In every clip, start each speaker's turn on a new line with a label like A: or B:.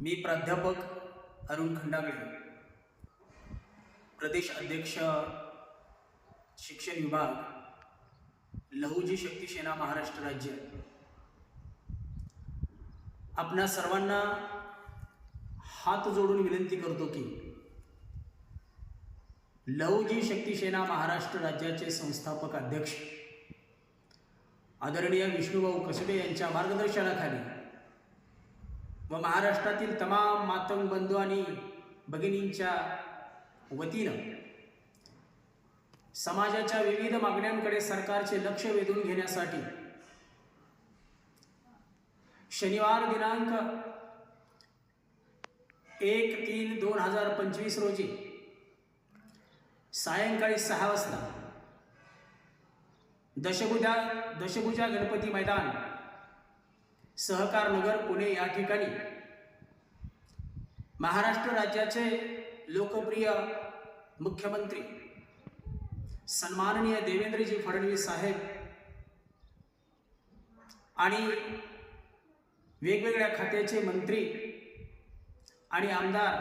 A: मी प्राध्यापक अरुण खंडागळे प्रदेश अध्यक्ष शिक्षण विभाग लहुजी शक्ती सेना महाराष्ट्र राज्य. आपणा सर्वांना हात जोडून विनंती करतो की लहुजी शक्ती सेना महाराष्ट्र राज्याचे संस्थापक अध्यक्ष आदरणीय विष्णुभाऊ कसबे यांच्या मार्गदर्शनाखाली व महाराष्ट्रातील तमाम मातंग बंधू आणि भगिनींच्या वतीनं समाजाच्या विविध मागण्यांकडे सरकारचे लक्ष वेधून घेण्यासाठी शनिवार दिनांक एक तीन दोन हजार पंचवीस रोजी सायंकाळी सहा वाजता दशभुजा दशभुजा गणपती मैदान सहकार नगर पुणे या ठिकाणी. महाराष्ट्र राज्याचे लोकप्रिय मुख्यमंत्री सन्माननीय देवेंद्रजी फडणवीस साहेब आणि वेगवेगळ्या खात्याचे मंत्री आणि आमदार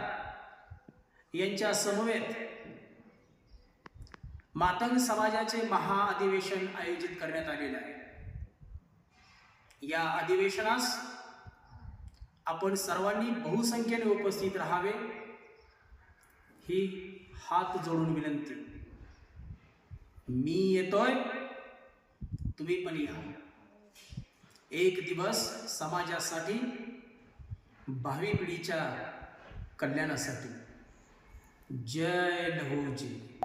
A: यांच्या समवेत मातंग समाजाचे महाअधिवेशन आयोजित करण्यात आलेले आहे. या अधिवेशनास आपण सर्वांनी बहुसंख्येने उपस्थित राहावे ही हात जोडून विनंती. मी येतोय तुम्ही पण या. एक दिवस समाजासाठी भावी पिढीच्या कल्याणासाठी. जय लहूजी